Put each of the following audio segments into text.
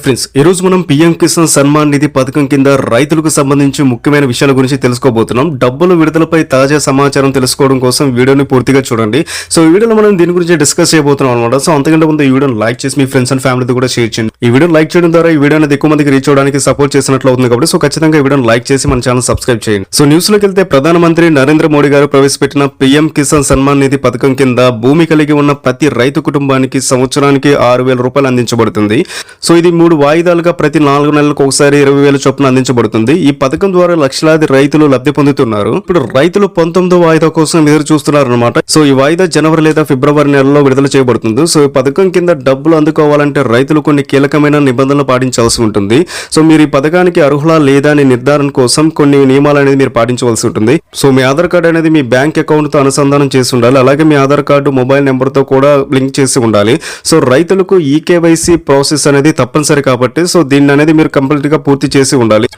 Friends ఈ రోజు మనం పిఎం కిసాన్ సన్మాన్ నిధి పథకం కింద రైతులకు సంబంధించి ముఖ్యమైన విషయాల గురించి తెలుసుకోబోతున్నాం. డబ్బుల విడుదలపై తాజా సమాచారం తెలుసుకోవడం కోసం వీడియోని పూర్తిగా చూడండి. సో ఈ వీడియోలో మనం దీని గురించి డిస్కస్ చేయబోతున్నాం అనమాట సో అంతకంటే ముందు ఈ వీడియోని లైక్ చేసి మీ ఫ్రెండ్స్ అండ్ ఫ్యామిలీతో కూడా షేర్ చేయండి. ఈ వీడియో లైక్ చేయడం ద్వారా ఈ వీడియో అనేది ఎక్కువ మందికి రీచ్ అవడానికి సపోర్ట్ చేసినట్లు అవుతుంది కాబట్టి సో ఖచ్చితంగా ఈ వీడియోని లైక్ చేసి మన ఛానల్ సబ్స్క్రైబ్ చేయండి. సో న్యూస్లోకి వెళ్తే ప్రధానమంత్రి నరేంద్ర మోడీ గారు ప్రవేశపెట్టిన పిఎం కిసాన్ సన్మాన్ నిధి పథకం కింద భూమి కలిగి ఉన్న ప్రతి రైతు కుటుంబానికి సంవత్సరానికి ఆరు వేల రూపాయలు అందించబడుతుంది. సో ఇది మూడు వాయిదాలుగా ప్రతి నాలుగు నెలలకు ఒకసారి ఇరవై వేల చొప్పున అందించబడుతుంది. ఈ పథకం ద్వారా లక్షలాది రైతులు లబ్ధి పొందుతున్నారు. ఇప్పుడు రైతులు పంతొమ్మిదో వాయిదా కోసం ఎదురు చూస్తున్నారు అనమాట సో ఈ వాయిదా జనవరి లేదా ఫిబ్రవరి నెలలో విడుదల చేయబడుతుంది. సో ఈ పథకం కింద డబ్బులు అందుకోవాలంటే రైతులు కొన్ని కీలకమైన నిబంధనలు పాటించాల్సి ఉంటుంది. సో మీరు ఈ పథకానికి అర్హులా లేదా అని నిర్ధారణ కోసం కొన్ని నియమాలు అనేది మీరు పాటించవలసి ఉంటుంది. సో మీ ఆధార్ కార్డు అనేది మీ బ్యాంక్ అకౌంట్తో అనుసంధానం చేసి ఉండాలి. అలాగే మీ ఆధార్ కార్డు మొబైల్ నెంబర్తో కూడా లింక్ చేసి ఉండాలి. సో రైతులకు ఈ కేవైసీ ప్రాసెస్ అనేది తప్పనిసరి కాబట్టి సో దీన్ని అనేది మీరు కంప్లీట్గా పూర్తి చేసి ఉండాలి.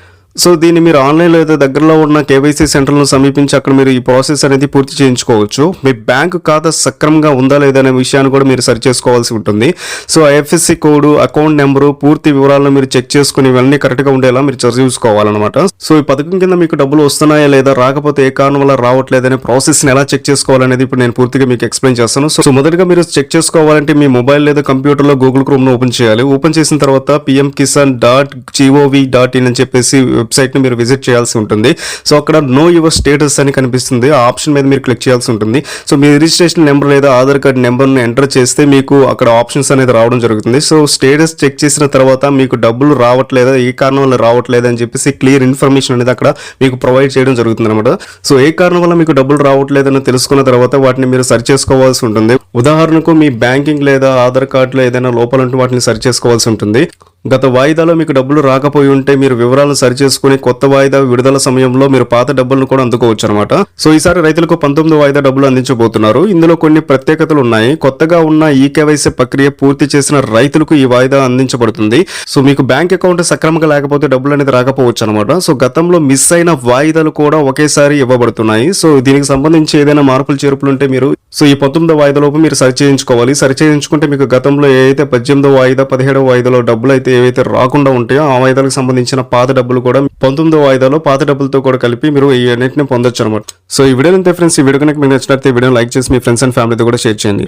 సో దీన్ని మీరు ఆన్లైన్లో అయితే దగ్గరలో ఉన్న కేవైసీ సెంటర్లను సమీపించి అక్కడ మీరు ఈ ప్రాసెస్ అనేది పూర్తి చేయించుకోవచ్చు. మీ బ్యాంకు ఖాతా సక్రమంగా ఉందా లేదా అనే విషయాన్ని కూడా మీరు సరి చేసుకోవాల్సి ఉంటుంది. So IFSC code account number పూర్తి వివరాలను మీరు చెక్ చేసుకుని ఇవన్నీ కరెక్ట్గా ఉండేలా మీరు చూసుకోవాలన్నమాట. సో ఈ పథకం కింద మీకు డబ్బులు వస్తున్నాయా లేదా రాకపోతే ఏ కారణం వల్ల రావట్లేదనే ప్రాసెస్ని ఎలా చెక్ చేసుకోవాలనేది ఇప్పుడు నేను పూర్తిగా మీకు ఎక్స్ప్లెయిన్ చేస్తాను. సో మొదటగా మీరు చెక్ చేసుకోవాలంటే మీ మొబైల్ లేదా కంప్యూటర్లో గూగుల్ క్రోమ్ను ఓపెన్ చేయాలి. ఓపెన్ చేసిన తర్వాత PM Kisan dot GOV dot in అని చెప్పేసి వెబ్సైట్ని మీరు విజిట్ చేయాల్సి ఉంటుంది. సో అక్కడ నో యువర్ స్టేటస్ అని కనిపిస్తుంది. ఆ ఆప్షన్ మీద మీరు క్లిక్ చేయాల్సి ఉంటుంది. సో మీ రిజిస్ట్రేషన్ నెంబర్ లేదా ఆధార్ కార్డ్ నెంబర్ని ఎంటర్ చేస్తే మీకు అక్కడ ఆప్షన్స్ అనేది రావడం జరుగుతుంది. సో స్టేటస్ చెక్ చేసిన తర్వాత మీకు డబ్బులు రావట్లేదా ఏ కారణం వల్ల రావట్లేదు అని చెప్పేసి క్లియర్ ఇన్ఫర్మేషన్ అనేది అక్కడ మీకు ప్రొవైడ్ చేయడం జరుగుతుంది అనమాట సో ఏ కారణం వల్ల మీకు డబ్బులు రావట్లేదని తెలుసుకున్న తర్వాత వాటిని మీరు సర్చ్ చేసుకోవాల్సి ఉంటుంది. ఉదాహరణకు మీ బ్యాంకింగ్ లేదా ఆధార్ కార్డులో ఏదైనా లోపల ఉంటే వాటిని సర్చ్ చేసుకోవాల్సి ఉంటుంది. గత వాయిదాలో మీకు డబ్బులు రాకపోయి ఉంటే మీరు వివరాలను సరిచేసుకుని కొత్త వాయిదా విడుదల సమయంలో మీరు పాత డబ్బులను కూడా అందుకోవచ్చు అనమాట సో ఈసారి రైతులకు పంతొమ్మిది వాయిదా డబ్బులు అందించబోతున్నారు. ఇందులో కొన్ని ప్రత్యేకతలు ఉన్నాయి. కొత్తగా ఉన్న ఈ కేవైసీ ప్రక్రియ పూర్తి చేసిన రైతులకు ఈ వాయిదా అందించబడుతుంది. సో మీకు బ్యాంక్ అకౌంట్ సక్రమంగా లేకపోతే డబ్బులు అనేది రాకపోవచ్చు అనమాట సో గతంలో మిస్ అయిన వాయిదాలు కూడా ఒకేసారి ఇవ్వబడుతున్నాయి. సో దీనికి సంబంధించి ఏదైనా మార్పులు చేర్పులు ఉంటే మీరు సో ఈ పంతొమ్మిదో వాయిదాలోపు మీరు సరిచేయించుకోవాలి. సరిచేయించుకుంటే మీకు గతంలో ఏదైతే పద్దెనిమిదో వాయిదా పదిహేడవ వాయిదాలో డబ్బులు అయితే ఏవైతే రాకుండా ఉంటాయో ఆ వాయిదాలకు సంబంధించిన పాత డబ్బులు కూడా పంతొమ్మిదో వాయిదాలో పాత డబ్బులతో కూడా కలిపి మీరు ఈ అన్నింటిని పొందొచ్చు అనమాట సో ఈ వీడియో అంతే ఫ్రెండ్స్ ఈ వీడియో కనుక మీకు నచ్చినట్లయితే వీడియో లైక్ చేసి మీ ఫ్రెండ్స్ అండ్ ఫ్యామిలీతో కూడా షేర్ చేయండి.